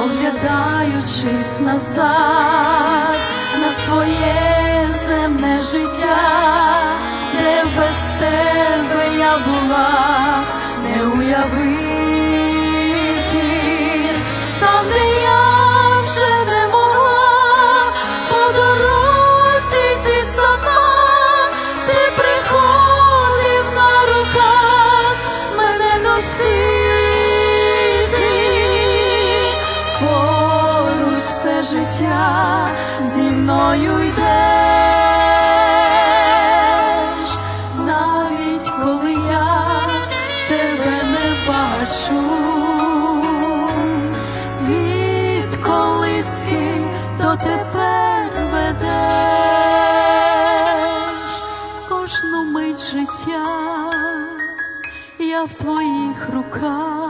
оглядаючись назад на своє земне життя, де без тебе я була, не уявити, все життя зі мною йдеш, навіть коли я тебе не бачу, від колиски до тепер ведеш. Кожну мить життя, я в твоїх руках